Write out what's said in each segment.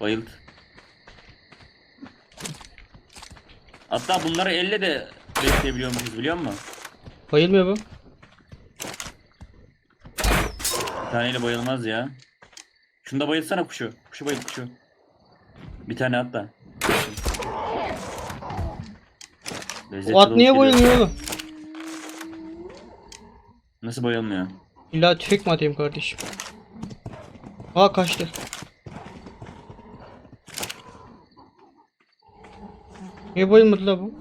Bayıldı. Hatta bunları elle de besleyebiliyormuşuz biliyor musun? Bayılmıyor bu. Bir taneyle bayılmaz ya. Şunu da bayılsana kuşu. Kuşu bayıl kuşu. Bir tane at da. Lezzetli O at niye bayılmıyor oğlum? Nasıl bayılmıyor? İlla tüfek mi atayım kardeşim? Aa kaçtı. Niye bayılmadı la bu?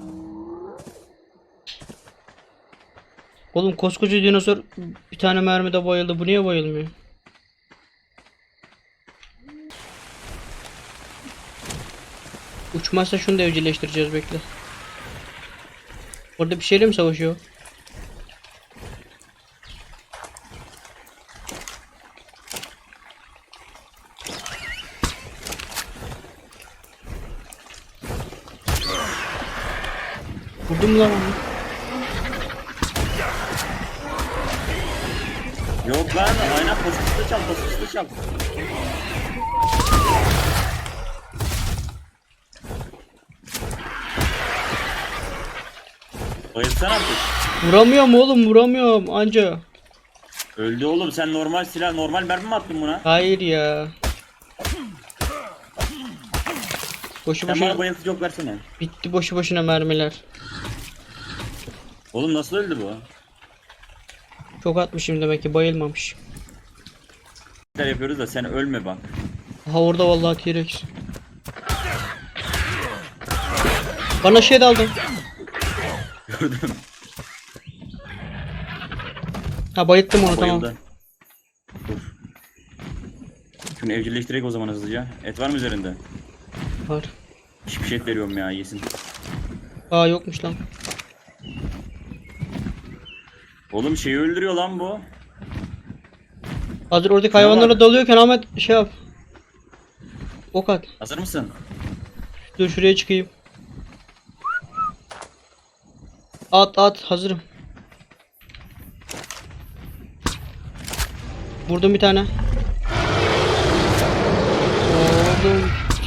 Oğlum koskoca dinozor bir tane mermide bayıldı. Bu niye bayılmıyor? Uçmazsa şunu da evcilleştireceğiz bekle. Orada bir şeyle mi savaşıyor? Vurdum lan onu. Yok lan aynen pasifiste çal pasifiste çal. Bayılsana artık. Vuramıyorum oğlum vuramıyorum anca. Öldü oğlum sen normal silah normal mermi mi attın buna? Hayır ya. Boşu Sen bana boşuna bayıltıcı yok versene. bitti boşu boşuna mermiler. Oğlum nasıl öldü bu? Çok atmışım demek ki bayılmamış. Şeyler yapıyoruz da sen ölme bak. Aha orada vallahi T-Rex. Bana şey daldı. Gördüm. Ha bayıttım onu tamam. Bayıldı. Dur. Şunu evcilleştirek o zaman hızlıca. Et var mı üzerinde? Var. Hiçbir şey et veriyorum ya yesin. Aa yokmuş lan. Oğlum şeyi öldürüyor lan bu. Hazır oradaki hayvanlara dalıyorken Ahmet şey yap. Ok at. Hazır mısın? Dur şuraya çıkayım. At at hazırım. Vurdum bir tane.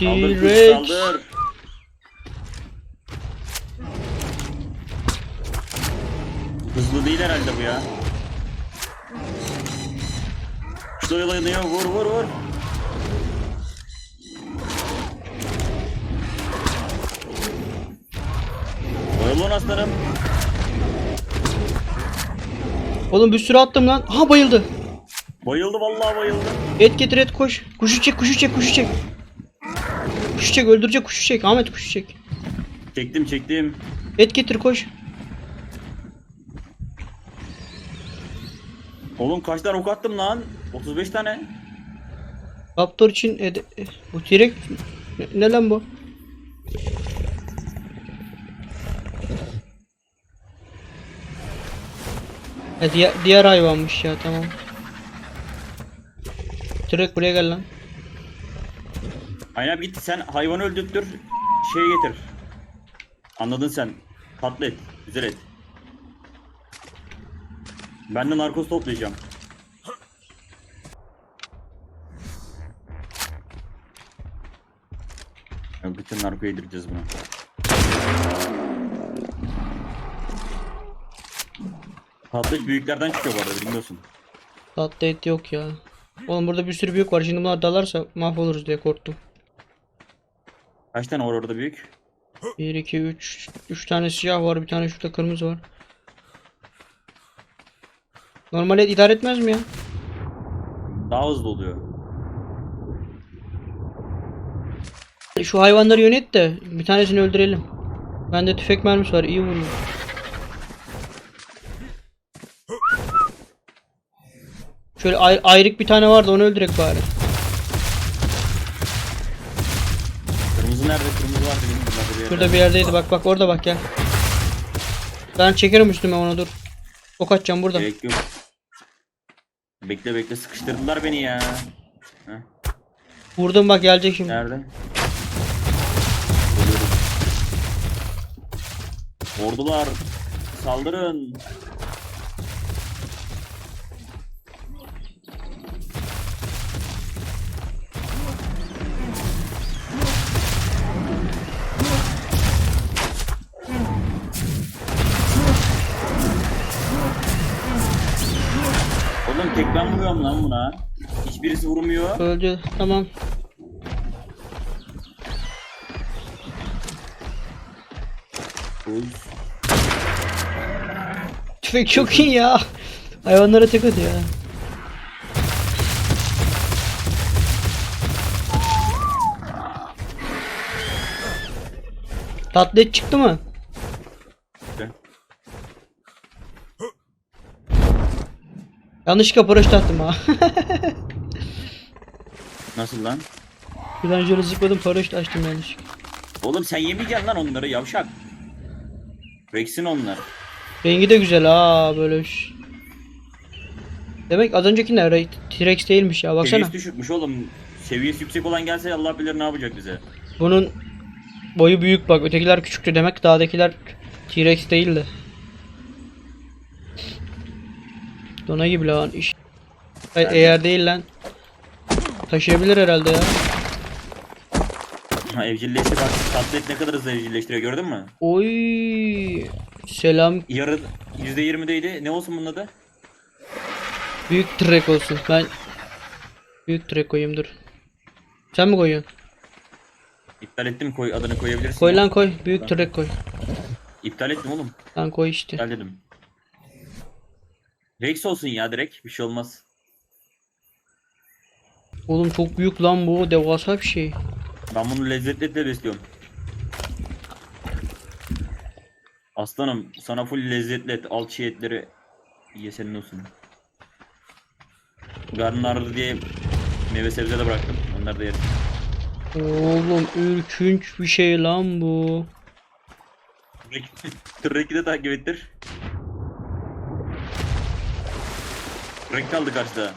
Oğlum T-Rex. Hızlı değil herhalde bu ya. Şu doyalanıyor vur vur vur. Oyalan aslanım. Oğlum bir sürü attım lan. Ha bayıldı. Bayıldı vallahi bayıldı. Et getir et koş. Kuşu çek kuşu çek kuşu çek. Kuşu çek öldürecek kuşu çek. Ahmet kuşu çek. Çektim çektim. Et getir koş. Oğlum kaç tane ok attım lan? 35 tane. Raptor için ede- bu T-Rex ne, ne lan bu? Ha, diğer, diğer hayvanmış ya tamam. T-Rex buraya gel lan. Aynen git sen hayvanı öldürttür. Şey getir. Anladın sen. Tatlı et. Güzel et. Ben de narkoz toplayacağım. Ya bütün narko yedireceğiz buna. Tatlı büyüklerden çıkıyor bu arada bilmiyorsun. Tatlı et yok ya. Oğlum burada bir sürü büyük var. Şimdi bunlar dalarsa mahvoluruz diye korktum. Kaç tane var orada büyük? 1, 2, 3. 3 tane siyah var. Bir tane şurada kırmızı var. Normal et idare etmez mi ya? Daha hızlı oluyor. Şu hayvanları yönet de bir tanesini öldürelim. Bende tüfek mermisi var. iyi vuruyor. Şöyle ay- ayrık bir tane vardı onu öldürek bari. Kırmızı nerede? Kırmızı var benim bunlarda bir yerde. Şurada bir yerdeydi bak bak orada bak ya. Ben çekerim üstüme onu dur. Ok atacağım burada. Gerek yok. Bekle bekle sıkıştırdılar beni ya. Heh, Vurdum bak gelecek şimdi. nerede? Ordular saldırın. Vuramıyorum lan buna. Hiçbirisi vurmuyor. Öldü. Tamam. Oy. Tüfek çok iyi ya. Hayvanlara tek atıyor ya. Tatlı et çıktı mı? Yanlışlıkla paraşüt attım ha. Nasıl lan? Birden şöyle zıpladım paraşüt açtım yanlışlıkla. Oğlum sen yemeyeceksin lan onları yavşak. Rex'in onlar. Rengi de güzel ha böyle. ş- Demek az öncekiler Re- T-Rex değilmiş ya baksana. Seviyesi düşükmüş oğlum. Seviyesi yüksek olan gelse Allah bilir ne yapacak bize. Bunun boyu büyük bak ötekiler küçüktü demek dağdakiler T-Rex değildi. Dona gibi lan iş. Hayır, eğer değil lan. Taşıyabilir herhalde ya. Ha evcilleşti bak tablet ne kadar hızlı evcilleştiriyor gördün mü? Oy selam Yarı %20'deydi. Ne olsun bunun adı? büyük trek olsun. Ben büyük trek koyayım dur. Sen mi koyuyorsun? İptal ettim koy adını koyabilirsin. Koy lan koy. Büyük trek koy. İptal ettim oğlum. Lan koy işte. İptal dedim. Rex olsun ya direkt bir şey olmaz. Oğlum çok büyük lan bu. Devasa bir şey. Ben bunu lezzetli etle besliyorum. Aslanım sana full lezzetli et. Al çiğ etleri ye senin olsun. Karnın ağrıdı diye meyve sebze de bıraktım. Onları da yerim. Oğlum ürkünç bir şey lan bu. Tırreki de takip ettir. Tırrek kaldı karşıda.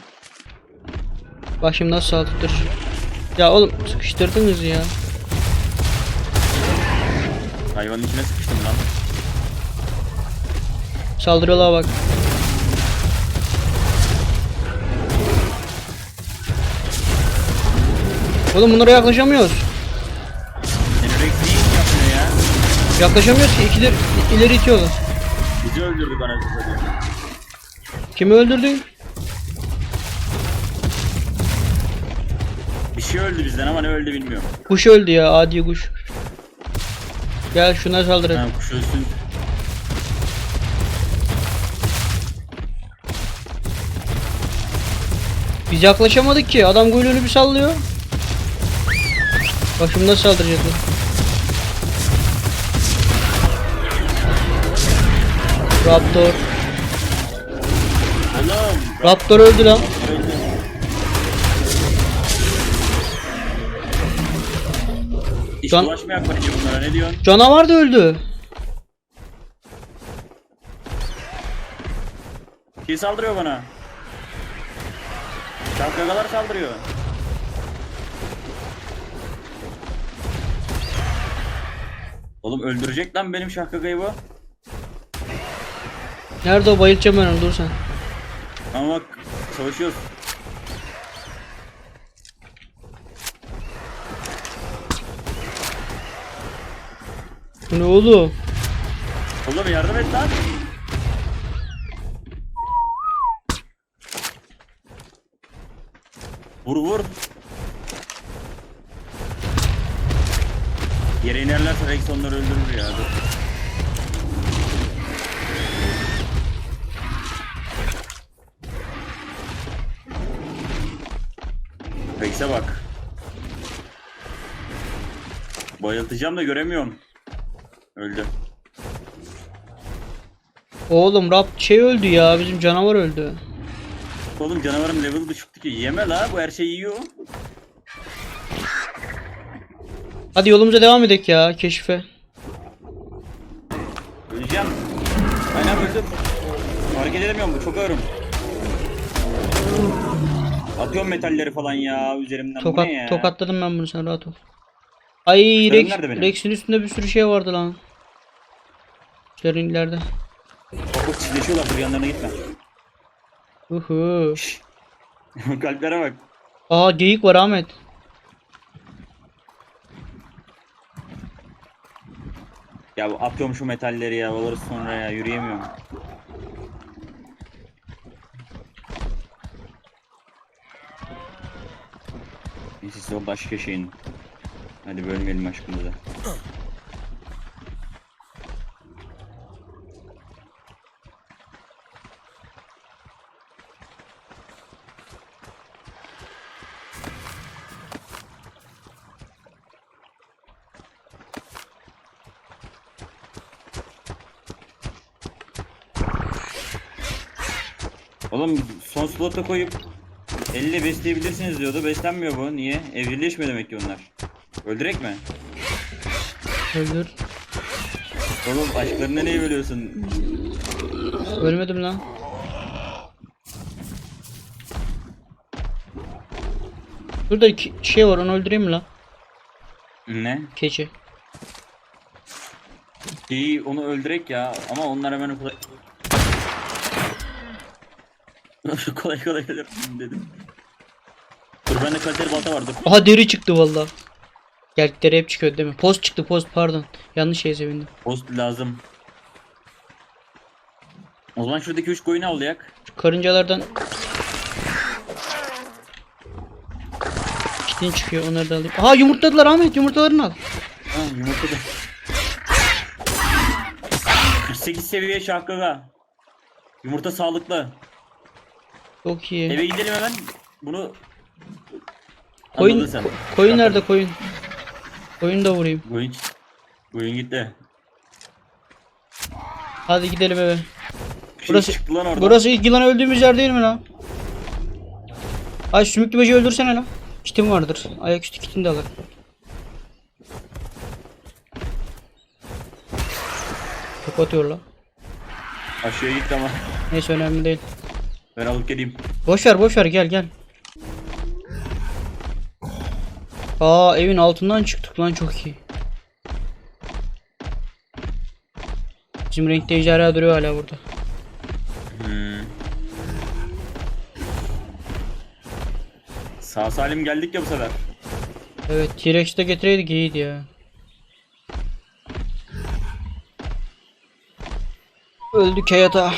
Nasıl saldırtır. Ya oğlum sıkıştırdınız ya. Hayvanın içine sıkıştım lan. Saldırıyorlar bak. Oğlum bunlara yaklaşamıyoruz. Seni Rex niye hiç yapmıyor ya? Yaklaşamıyoruz ki ikileri ileri itiyorlar. Bizi anasını satayım. Kimi öldürdün? Şey öldü bizden ama ne öldü bilmiyorum. Kuş öldü ya adi kuş. Gel şuna saldırın. Ha, kuş ölsün. Biz yaklaşamadık ki. Adam kuyruğunu bir sallıyor. Nasıl saldıracaklar. Raptor. Raptor öldü lan. Öldü. Hiç Can- bulaşmayak bence bunlara ne diyorsun? Canavar da öldü. Kim saldırıyor bana? Şapkagalar saldırıyor. Oğlum öldürecek lan benim şahkagayı bu. Nerede o bayılacağım ben onu dur sen. Ama bak savaşıyoruz. Ne oğlum? Oğlum yardım et lan. Vur vur. Yere inerlerse Rex onları öldürür ya. Dur. Rex'e bak. Bayıltacağım da göremiyorum. Öldü. Oğlum Rap şey öldü ya bizim canavar öldü. Oğlum canavarım level düşüktü ki yeme la bu her şeyi yiyor. Hadi yolumuza devam edelim ya keşfe. Öleceğim. Aynen öldüm. Hareket edemiyorum bu çok ağırım. Atıyorum metalleri falan ya üzerimden Tokat, bu ne ya? tokatladım ben bunu sen rahat ol. Ay Rex? Rex'in üstünde bir sürü şey vardı lan. Sterling ileride. Kapı çileşiyorlar dur yanlarına gitme. Uhu. Kalplere bak. Aa geyik var Ahmet. Ya atıyorum şu metalleri ya. Alırız sonra ya. Yürüyemiyorum. Neyse o başka şeyin. Hadi bölmeyelim aşkımızı. Oğlum son slota koyup elle besleyebilirsiniz diyordu. Beslenmiyor bu. Niye? Evcilleşmiyor demek ki onlar. Öldürek mi? Öldür. Oğlum aşklarını neyi bölüyorsun? Ölmedim lan. Burada iki şey var onu öldüreyim mi lan? Ne? Keçi. İyi onu öldürek ya ama onlar hemen kolay... kolay kolay ölür dedim. Dur bende kaliteli balta vardı. Aha deri çıktı valla. Gel deri hep çıkıyor değil mi? Post çıktı post pardon. Yanlış şeye sevindim. Post lazım. O zaman şuradaki 3 koyunu avlayak. Şu karıncalardan Kitin çıkıyor onları da alayım. Aha yumurtladılar Ahmet yumurtalarını al. Ha yumurta da. 48 seviye şahkaga. Yumurta sağlıklı. Çok iyi. Eve gidelim hemen. Bunu Koyun, Anladın sen. koyun nerede koyun? Koyun da vurayım. Koyun, koyun gitti. Hadi gidelim eve. Bir şey Burası- çıktı lan orada. Burası ilk yılan öldüğümüz yer değil mi lan? Ay sümüklü böceği öldürsene lan. Kitim vardır. Ayaküstü kitini de alır. Çok atıyor lan. Aşağıya gitti ama. Neyse önemli değil. Ben alıp geleyim. Boş ver boş ver gel gel. Aa evin altından çıktık lan çok iyi. Bizim renkte ejderha duruyor hala burada. Hmm. Sağ salim geldik ya bu sefer. Evet T-Rex de getireydik iyiydi ya. Öldük hayata.